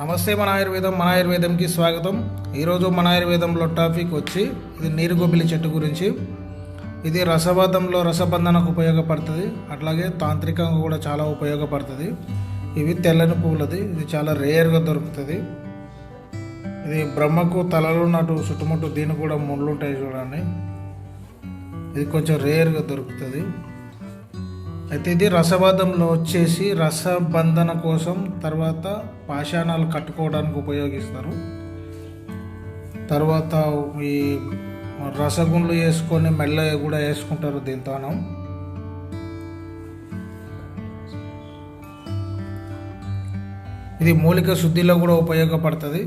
నమస్తే మన ఆయుర్వేదం మన ఆయుర్వేదంకి స్వాగతం. ఈరోజు మన ఆయుర్వేదంలో టాపిక్ వచ్చి ఇది నీరుగొబ్బిలి చెట్టు గురించి. ఇది రసబద్ధంలో రసబంధనకు ఉపయోగపడుతుంది. అట్లాగే తాంత్రికంగా కూడా చాలా ఉపయోగపడుతుంది. ఇవి తెల్లని పువ్వులది. ఇది చాలా రేర్గా దొరుకుతుంది. ఇది బ్రహ్మకు తలలో ఉన్నట్టు చుట్టుముట్టు దీని కూడా ముళ్ళు ఉంటాయి చూడండి. ఇది కొంచెం రేర్గా దొరుకుతుంది. అయితే ఇది రసవాదంలో వచ్చేసి రసబంధన కోసం తర్వాత పాషాణాలు కట్టుకోవడానికి ఉపయోగిస్తారు. తర్వాత ఈ రసగుండ్లు వేసుకొని మెల్ల కూడా వేసుకుంటారు దీంతోనం ఇది మూలిక శుద్ధిలో కూడా ఉపయోగపడుతుంది.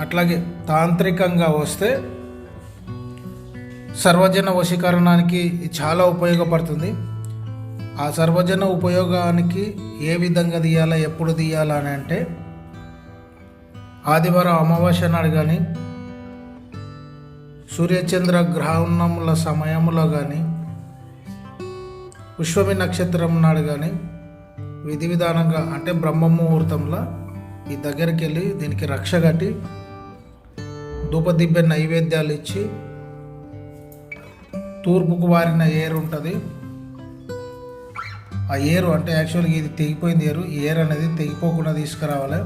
అట్లాగే తాంత్రికంగా వస్తే సర్వజన వశీకరణానికి చాలా ఉపయోగపడుతుంది. ఆ సర్వజన ఉపయోగానికి ఏ విధంగా తీయాలా ఎప్పుడు తీయాలా అని అంటే ఆదివారం అమావాస్య నాడు కానీ సూర్యచంద్ర గ్రహణముల సమయంలో కానీ పుష్పమి నక్షత్రం నాడు కానీ విధి విధానంగా అంటే బ్రహ్మ ముహూర్తంలో ఈ దగ్గరికి వెళ్ళి దీనికి రక్ష కట్టి ధూపదిబ్బె నైవేద్యాలు ఇచ్చి తూర్పుకు వారిన ఏరు ఉంటుంది ఆ ఏరు అంటే యాక్చువల్గా ఇది తెగిపోయింది ఏరు. ఏర్ అనేది తెగిపోకుండా తీసుకురావాలి.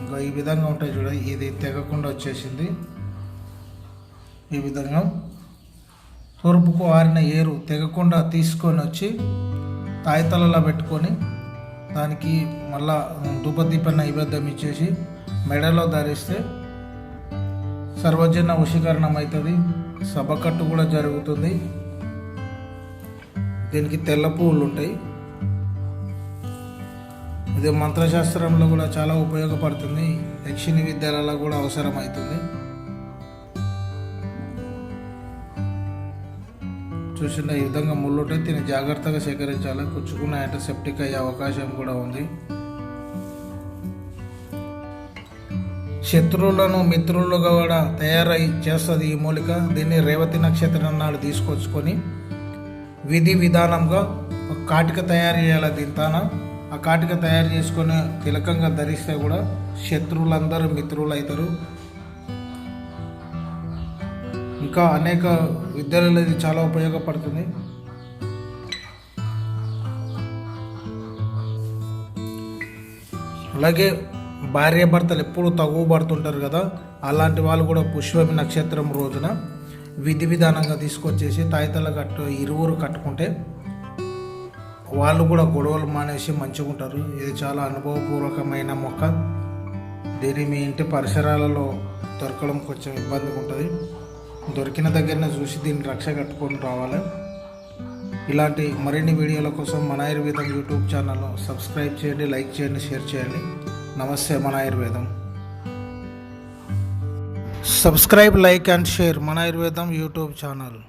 ఇంకా ఈ విధంగా ఉంటాయి చూడ ఇది తెగకుండా వచ్చేసింది. ఈ విధంగా తూర్పుకు ఆరిన ఏరు తెగకుండా తీసుకొని వచ్చి తాయితలలో పెట్టుకొని దానికి మళ్ళా ధూపదీప నైవేద్యం ఇచ్చేసి మెడలో ధరిస్తే సర్వజన వశీకరణం అవుతుంది. సభకట్టు కూడా జరుగుతుంది. దీనికి తెల్ల పువ్వులు ఉంటాయి. ఇది మంత్రశాస్త్రంలో కూడా చాలా ఉపయోగపడుతుంది. యక్షిణి విద్యలలో కూడా అవసరం అవుతుంది చూసిన ఈ విధంగా ముళ్ళుంటే దీన్ని జాగ్రత్తగా సేకరించాలి. కుచ్చుకున్నాయంటే సెప్టిక్ అయ్యే అవకాశం కూడా ఉంది. శత్రువులను మిత్రులుగా కూడా తయారై చేస్తుంది ఈ మూలిక. దీన్ని రేవతి నక్షత్రం నాడు తీసుకొచ్చుకొని విధి విధానంగా ఒక కాటిక తయారు చేయాలి దీని ఆ కాటిక తయారు చేసుకొని తిలకంగా ధరిస్తే కూడా శత్రువులందరూ మిత్రులు అవుతారు ఇంకా అనేక విద్యలలో ఇది చాలా ఉపయోగపడుతుంది. అలాగే భార్య భర్తలు ఎప్పుడు తగువబడుతుంటారు కదా అలాంటి వాళ్ళు కూడా పుష్పమి నక్షత్రం రోజున. విధి విధానంగా తీసుకొచ్చేసి తాయితల కట్టు ఇరువురు కట్టుకుంటే వాళ్ళు కూడా గొడవలు మానేసి మంచిగా ఉంటారు. ఇది చాలా అనుభవపూర్వకమైన మొక్క. దీన్ని మీ ఇంటి పరిసరాలలో దొరకడం కొంచెం ఇబ్బందిగా ఉంటుంది. దొరికిన దగ్గరనే చూసి దీన్ని రక్ష కట్టుకొని రావాలి. ఇలాంటి మరిన్ని వీడియోల కోసం మన ఆయుర్వేదం యూట్యూబ్ ఛానల్ సబ్స్క్రైబ్ చేయండి లైక్ చేయండి షేర్ చేయండి. నమస్తే మన ఆయుర్వేదం. సబ్స్క్రైబ్ లైక్ అండ్ షేర్ మన ఆయుర్వేదం యూట్యూబ్ ఛానల్.